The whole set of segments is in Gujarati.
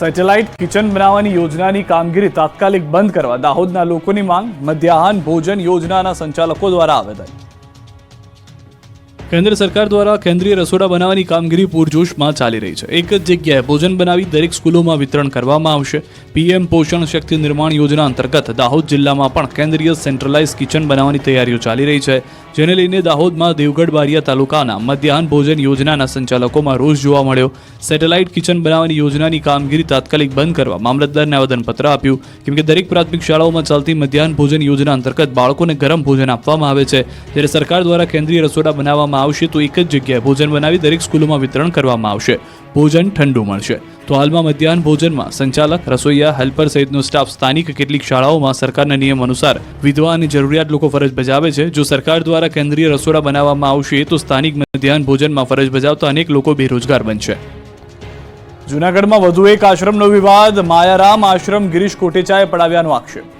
સેટેલાઇટ કિચન બનાવવાની યોજનાની કામગીરી તાત્કાલિક બંધ કરવા દાહોદના લોકોની માંગ મધ્યાહન ભોજન યોજનાના સંચાલકો દ્વારા આવેદન. કેન્દ્ર સરકાર દ્વારા કેન્દ્રીય રસોડા બનાવવાની કામગીરી પૂરજોશમાં ચાલી રહી છે. એક જ જગ્યાએ ભોજન બનાવી દરેક સ્કૂલોમાં વિતરણ કરવામાં આવશે. પીએમ પોષણ શક્તિ નિર્માણ યોજના અંતર્ગત દાહોદ જિલ્લામાં પણ કેન્દ્રીય સેન્ટ્રલાઇઝ કિચન બનાવવાની તૈયારીઓ ચાલી રહી છે. જેને લઈને દાહોદમાં દેવગઢ બારિયા તાલુકાના મધ્યાહન ભોજન યોજનાના સંચાલકોમાં રોષ જોવા મળ્યો. સેટેલાઇટ કિચન બનાવવાની યોજનાની કામગીરી તાત્કાલિક બંધ કરવા મામલતદારને આવેદનપત્ર આપ્યું. કેમ કે દરેક પ્રાથમિક શાળાઓમાં ચાલતી મધ્યાહન ભોજન યોજના અંતર્ગત બાળકોને ગરમ ભોજન આપવામાં આવે છે. જ્યારે સરકાર દ્વારા કેન્દ્રીય રસોડા બનાવવામાં આવશે તો એક જ જગ્યાએ ભોજન બનાવી દરેક સ્કૂલોમાં વિતરણ કરવામાં આવશે. ભોજન ઠંડુ મળશે. તો હાલમાં મધ્યાહન ભોજનમાં સંચાલક રસોઈયા હેલ્પર સહિતનો સ્ટાફ સ્થાનિક કેટલીક શાળાઓમાં સરકારના નિયમ અનુસાર વિધવા અને જરૂરિયાત લોકો ફરજ બજાવે છે. જો સરકાર દ્વારા કેન્દ્રીય રસોડા બનાવવામાં આવશે તો સ્થાનિક મધ્યાહન ભોજનમાં ફરજ બજાવતા અનેક લોકો બેરોજગાર બનશે. જૂનાગઢમાં વધુ એક આશ્રમનો વિવાદ. માયારામ આશ્રમ ગિરીશ કોટેચાએ પડાવ્યાનો આક્ષેપ.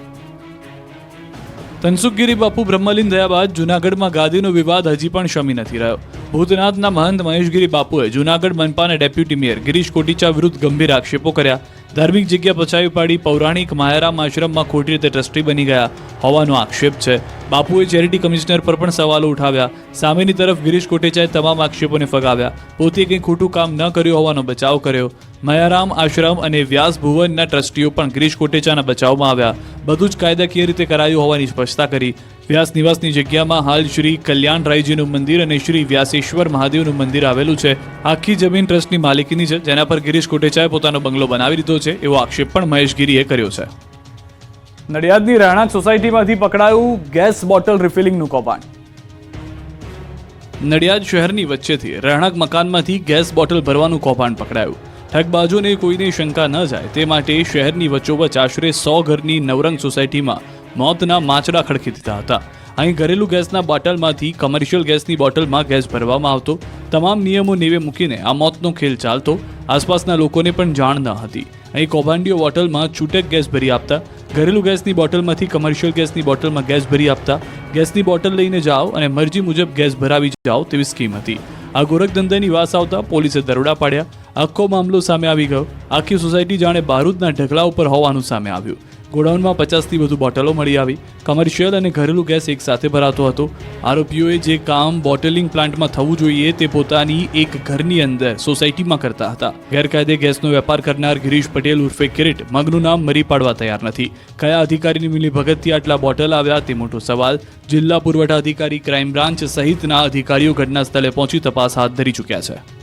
તનસુખગીરી બાપુ બ્રહ્મલીન થયા બાદ જૂનાગઢમાં ગાદીનો વિવાદ હજી પણ શમી નથી રહ્યો. ભૂતનાથના મહંત મહેશગીરી બાપુએ જૂનાગઢ મનપાના ડેપ્યુટી મેયર ગિરીશ કોટીચા વિરુદ્ધ ગંભીર આક્ષેપો કર્યા. ધાર્મિક જગ્યા પચાવી પાડી પૌરાણિક માયારામ આશ્રમમાં ખોટી રીતે ટ્રસ્ટી બની ગયા હોવાનો આક્ષેપ છે. બાપુએ ચેરિટી કમિશનર પર પણ સવાલો ઉઠાવ્યા. સામેની તરફ ગિરીશ કોટેચાએ તમામ આક્ષેપોને ફગાવ્યા. પોતે કંઈ ખોટું કામ ન કર્યું હોવાનો બચાવ કર્યો. મયારામ આશ્રમ અને વ્યાસ ભુવનના ટ્રસ્ટીઓ પણ ગિરીશ કોટેચાના બચાવમાં આવ્યા. બધું જ કાયદાકીય રીતે કરાયું હોવાની સ્પષ્ટતા કરી. વ્યાસ નિવાસની જગ્યામાં હાલ શ્રી કલ્યાણ રાયજીનું મંદિર અને શ્રી વ્યાસેશ્વર મહાદેવનું મંદિર આવેલું છે. આખી જમીન ટ્રસ્ટની માલિકીની છે જેના પર ગિરીશ કોટેચાએ પોતાનો બંગલો બનાવી દીધો છે એવો આક્ષેપ પણ મહેશ ગીરીએ કર્યો છે. નડિયાદની રહેણાંક સોસાયટીમાંથી પકડાયું ગેસ બોટલ રિફિલિંગનું કૌભાંડ. નડિયાદ શહેરની વચ્ચેથી રહેણાંક મકાનમાંથી ગેસ બોટલ ભરવાનું કૌભાંડ પકડાયું. ઠગબાજોને કોઈને શંકા ન જાય તે માટે શહેરની વચ્ચોવચ આશરે સો ઘરની નવરંગ સોસાયટીમાં મોતના માચડા ખડકી દીધા હતા. અહીં ઘરેલું ગેસના બોટલમાંથી કમર્શિયલ ગેસની બોટલમાં ગેસ ભરવામાં આવતો. તમામ નિયમો નેવે મૂકીને આ મોતનો ખેલ ચાલતો. આસપાસના લોકોને પણ જાણ ન હતી. અહીં કૌભાંડીઓ બોટલમાં છૂટક ગેસ ભરી આપતા. ઘરેલું ગેસની બોટલમાંથી કમર્શિયલ ગેસની બોટલમાં ગેસ ભરી આપતા. ગેસની બોટલ લઈને જાઓ અને મરજી મુજબ ગેસ ભરાવી જાઓ તેવી સ્કીમ હતી. આ ગોરખધંધાની વાસ આવતા પોલીસે દરોડા પાડ્યા. આખો મામલો સામે આવી ગયો. આખી સોસાયટી જાણે બારૂદના ઢગલા ઉપર હોવાનું સામે આવ્યું. ગોડાઉનમાં પચાસથી વધુ બોટલો મળી આવી. કમર્શિયલ અને ઘરેલું ગેસ એકસાથે ભરાતો હતો. આરોપીઓએ જે કામ બોટલિંગ પ્લાન્ટમાં થવું જોઈએ તે પોતાની એક ઘરની અંદર સોસાયટીમાં કરતા હતા. ગેરકાયદે ગેસનો વેપાર કરનાર ગિરીશ પટેલ ઉર્ફે કિરીટ મગનું નામ મરી પાડવા તૈયાર નથી. કયા અધિકારીની મિલી ભગતથી આટલા બોટલ આવ્યા તે મોટો સવાલ. જિલ્લા પુરવઠા અધિકારી ક્રાઇમ બ્રાન્ચ સહિતના અધિકારીઓ ઘટના સ્થળે પહોંચી તપાસ હાથ ધરી ચૂક્યા છે.